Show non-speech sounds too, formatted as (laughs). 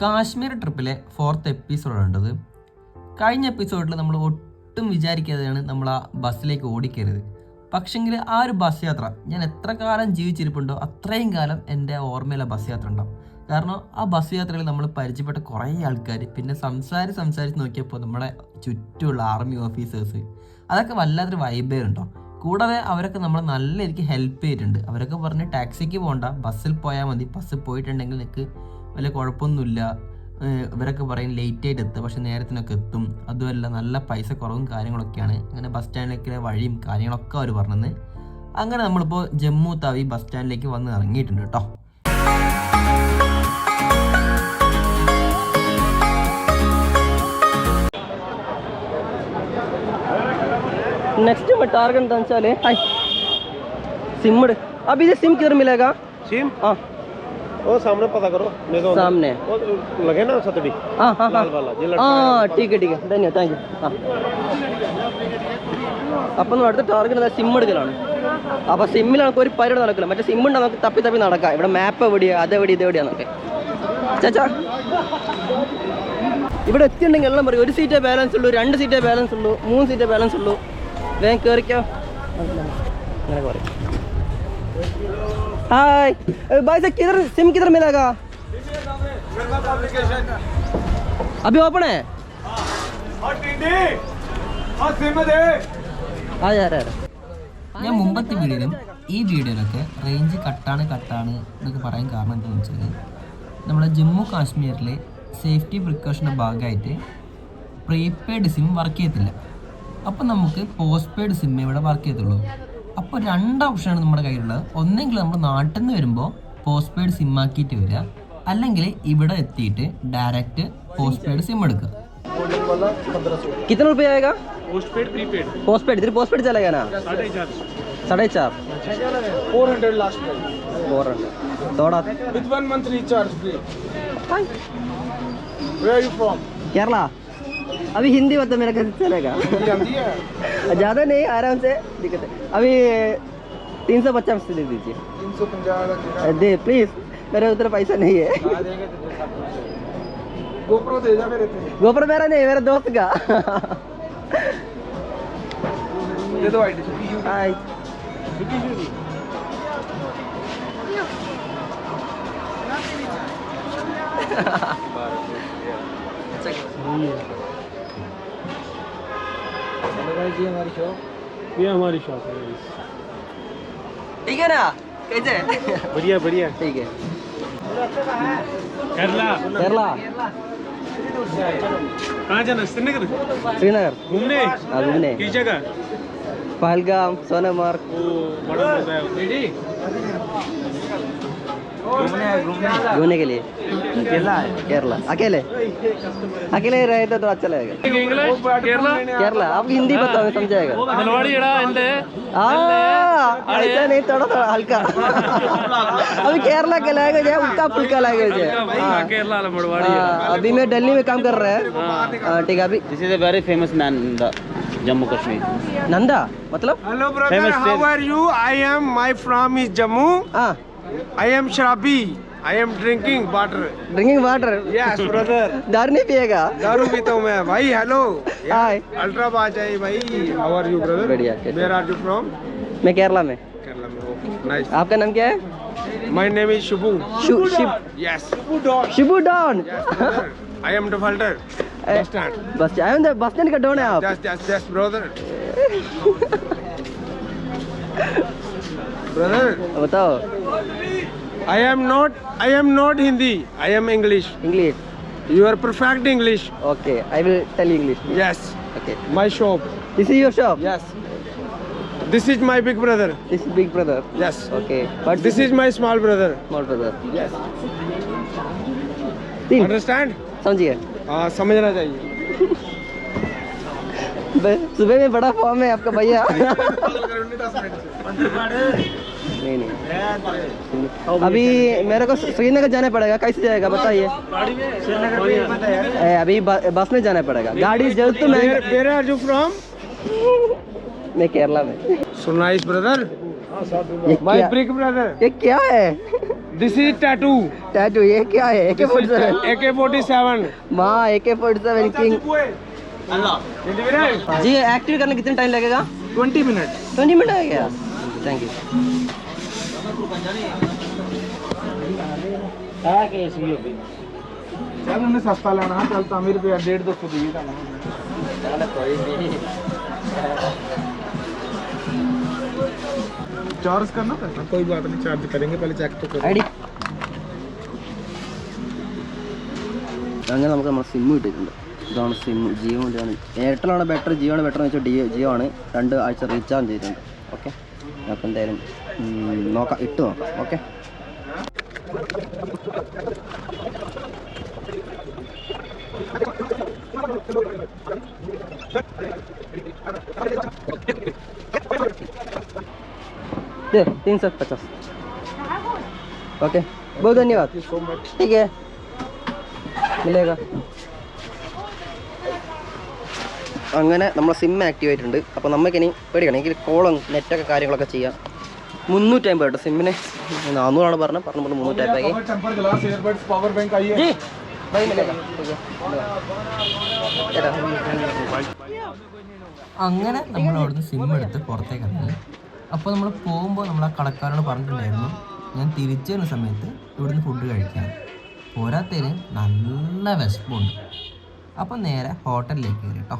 Kashmir ട്രിപ്പിലെ fourth എപ്പിസോഡാണ് ഉണ്ടത് കഴിഞ്ഞ എപ്പിസോഡിൽ നമ്മൾ ഒട്ടും വിചാരിക്കാതെയാണ് നമ്മൾ ആ ബസ്സിലേക്ക് ഓടിക്കരുത് പക്ഷെങ്കിൽ ആ ഒരു ബസ് യാത്ര ഞാൻ എത്ര കാലം ജീവിച്ചിരിപ്പുണ്ടോ അത്രയും കാലം എന്റെ ഓർമ്മയിലെ ബസ് യാത്ര ഉണ്ടാവും. കാരണം ആ ബസ് യാത്രയിൽ നമ്മൾ പരിചയപ്പെട്ട കുറേ ആൾക്കാർ പിന്നെ സംസാരിച്ച് സംസാരിച്ച് നോക്കിയപ്പോൾ നമ്മുടെ ചുറ്റുമുള്ള ആർമി ഓഫീസേഴ്സ് അതൊക്കെ വല്ലാത്തൊരു വൈബേ ഉണ്ടോ കൂടാതെ അവരൊക്കെ നമ്മളെ നല്ല രീതിക്ക് ഹെൽപ്പ് ചെയ്തിട്ടുണ്ട്. അവരൊക്കെ പറഞ്ഞ് ടാക്സിക്ക് പോകണ്ട ബസ്സിൽ പോയാൽ മതി ബസ്സിൽ പോയിട്ടുണ്ടെങ്കിൽ നിനക്ക് വലിയ കുഴപ്പമൊന്നുമില്ല. ഇവരൊക്കെ പറയും ലേറ്റ് ആയിട്ട് എത്തും പക്ഷെ നേരത്തിനൊക്കെ എത്തും. അതുമല്ല നല്ല പൈസ കുറവും കാര്യങ്ങളൊക്കെയാണ്. അങ്ങനെ ബസ് സ്റ്റാൻഡിലേക്ക് വഴിയും കാര്യങ്ങളൊക്കെ അവർ പറഞ്ഞത് അങ്ങനെ നമ്മളിപ്പോൾ ജമ്മു താവി ബസ് സ്റ്റാൻഡിലേക്ക് വന്ന് ഇറങ്ങിയിട്ടുണ്ട് കേട്ടോ. നെക്സ്റ്റ് ടാർഗറ്റ് എന്താ വെച്ചാൽ സിം ഇട്. അപ്പം ഇത് സിം കയറുമില്ലേക്കാ സിം ആ. वो सामने पता करो नहीं तो सामने वो लगे ना सतड़ी हाँ हाँ हाँ लाल वाला ये लटका हाँ ठीक है ठीक है धन्यवाद താങ്ക് യു ആ അപ്പം നമ്മൾ അടുത്ത ടാർഗറ്റ് സിം എടുക്കലാണ് അപ്പോൾ സിമ്മിലാണ് ഒരു പരിപാടി നടക്കില്ല മറ്റേ സിം ഉണ്ട് നമുക്ക് തപ്പി തപ്പി നടക്കാം ഇവിടെ മാപ്പ് എവിടെയാ അതെവിടെ ഇതെവിടെയാന്നൊക്കെ ചേച്ചാ ഇവിടെ എത്തിയിട്ടുണ്ടെങ്കിൽ എല്ലാം പറയും ഒരു സീറ്റേ ബാലൻസ് ഉള്ളൂ രണ്ട് സീറ്റേ ബാലൻസ് ഉള്ളൂ മൂന്ന് സീറ്റേ ബാലൻസ് ഉള്ളൂ വേഗം കയറിക്കോ അങ്ങനെ പറയും हाय भाई साहब किधर सिम किधर मिलेगा अभी ओपन है ആ ഞാൻ ഞാൻ മുമ്പത്തെ വീഡിയോയിലും ഈ വീഡിയോയിലൊക്കെ റേഞ്ച് കട്ടാണ് കട്ടാണ് എന്നൊക്കെ പറയാൻ കാരണം എന്താണെന്ന് വെച്ചാൽ നമ്മുടെ ജമ്മു കാശ്മീരിലെ സേഫ്റ്റി പ്രിക്കോഷൻ്റെ ഭാഗമായിട്ട് പ്രീപെയ്ഡ് സിം വർക്ക് ചെയ്യത്തില്ല അപ്പോൾ നമുക്ക് പോസ്റ്റ് പെയ്ഡ് സിം ഇവിടെ വർക്ക് ചെയ്യത്തുള്ളൂ അപ്പോൾ രണ്ട് ഓപ്ഷനാണ് നമ്മുടെ കയ്യിലുള്ളത് ഒന്നെങ്കിൽ നമ്മൾ നാട്ടിൽ നിന്ന് വരുമ്പോൾ പോസ്റ്റ് പെയ്ഡ് സിം ആക്കിയിട്ട് വരിക അല്ലെങ്കിൽ ഇവിടെ എത്തിയിട്ട് ഡയറക്റ്റ് പോസ്റ്റ് പെയ്ഡ് സിം എടുക്കുക कितना रुपया आएगा पोस्टपेड प्रीपेड पोस्ट पेड इधर पोस्ट पेड चलेगा ना साढ़े चार साढ़े चार फोर हंड्रेड लास्ट में फोर हंड्रेड थोड़ा with one month recharge free where are you from Kerala अभी हिंदी बता मेरा कैसे चलेगा। है (laughs) ज़्यादा नहीं आराम से दिक्कत है। अभी तीन सौ पचास दे दीजिए। तीन सौ पंजाह दे प्लीज़ मेरे उधर पैसा नहीं है। गोप्रो दे जा मेरे गोपर मेरा नहीं मेरे दोस्त का। दे दो आईडी (laughs) हाय हमारी शॉप ये हमारी शॉप है ठीक है ना कैसे बढ़िया बढ़िया ठीक है केरला केरला कहाँ जाना श्रीनगर श्रीनगर घूमने हाँ घूमने किस जगह पहलगाम सोनमर्ग वो बड़ा होता है घूमने के लिए। केरला केरला। अकेले? अकेले रहे तो, तो अच्छा लगेगा। केरला? आप हिंदी बताओ समझाएगा। ऐसा नहीं थोड़ा थोड़ा हल्का। अभी केरला के लैंग्वेज है उसका फुल्का लैंग्वेज है हाँ। अभी मैं दिल्ली में काम कर रहा है। ठीक है अभी। This is a very famous man Jammu Kashmir Nanda मतलब? Hello brother how are you I am my from is Jammu I am Shrabi. I am drinking water. Drinking water Yes brother. दारू नहीं पिएगा दारू पीता हूँ मैं भाई हेलो हाय अल्ट्रा बाजाई भाई हाउ आर यू ब्रदर बढ़िया, कैसे? वेयर आर यू फ्रॉम मैं केरला में केरला में ओके नाइस आपका नाम क्या है माय नेम इज़ शुभू शु, Shiv yes Shubhu don Shibu don I am defaulter Eh, stand बस आए हैं बस स्टैंड का डॉन है आप just just just brother brother बताओ I am not I am not Hindi I am English English you are perfect English okay I will tell English yes okay my shop this is your shop Yes. This is my big brother. This is big brother Yes. Okay but This is my small brother. Small brother Yes. तीन Understand? समझिए हाँ समझना चाहिए ब- सुबह में बड़ा form है आपका भैया (laughs) (laughs) नहीं नहीं। अभी मेरे को श्रीनगर जाना पड़ेगा। कैसे जाएगा बताइए। अभी बस में जाना पड़ेगा। गाड़ी ज़रूर तो मैं मैं केरला में। So nice brother my brick brother ये क्या है? दिस इज़ टैटू टैटू ये क्या है? AK forty seven AK forty seven माँ एके फोर्टी सेवन किंग जी एक्टिव करने कितने टाइम लगेगा? ट्वेंटी मिनट ट्वेंटी मिनट लगेगा है क्या थैंक यू चल उन्हें सस्ता लेना है चल तमीर रुपया डेढ़ दो सौ दी चार्ज करना पैसा कोई बात नहीं चार्ज करेंगे पहले चेक तो करो ഐ ഡി അങ്ങനെ നമുക്ക് നമ്മുടെ സിം കിട്ടിയിട്ടുണ്ട് ഇതാണ് സിം ജിയോ ആണ് എയർടെലാണ് ബെറ്റർ ജിയോ ആണ് ബെറ്റർ എന്ന് വെച്ചാൽ ഡിയോ ജിയോ ആണ് രണ്ട് ആഴ്ച റീചാർജ് ചെയ്തിട്ടുണ്ട് ഓക്കെ നമുക്ക് എന്തായാലും ഉം, നോക്കാം ഇട്ട് നോക്കാം ഓക്കെ दे तीन सौ पचास ओके बहुत धन्यवाद ठीक है मिलेगा അങ്ങനെ നമ്മളെ സിം ആക്ടിവേറ്റ് ആയിട്ടുണ്ട്. അപ്പോൾ നമുക്കിനി പേടിക്കണം. എനിക്ക് കോളും നെറ്റൊക്കെ കാര്യങ്ങളൊക്കെ ചെയ്യാം. മുന്നൂറ്റമ്പത് കേട്ടോ സിമ്മിന് നാന്നൂറാണ് പറഞ്ഞത്. പറഞ്ഞു പറഞ്ഞു മുന്നൂറ്റമ്പതായി അങ്ങനെ നമ്മൾ അവിടുന്ന് സിം എടുത്ത് പുറത്തേക്ക് ഇറങ്ങി. അപ്പോൾ നമ്മൾ പോകുമ്പോൾ നമ്മൾ ആ കടക്കാരോട് പറഞ്ഞിട്ടുണ്ടായിരുന്നു ഞാൻ തിരിച്ചു വരുന്ന സമയത്ത് ഇവിടുന്ന് ഫുഡ് കഴിക്കാൻ പോരാത്തേന് നല്ല വിശപ്പുണ്ട്. അപ്പോൾ നേരെ ഹോട്ടലിലേക്ക് കയറി കേട്ടോ.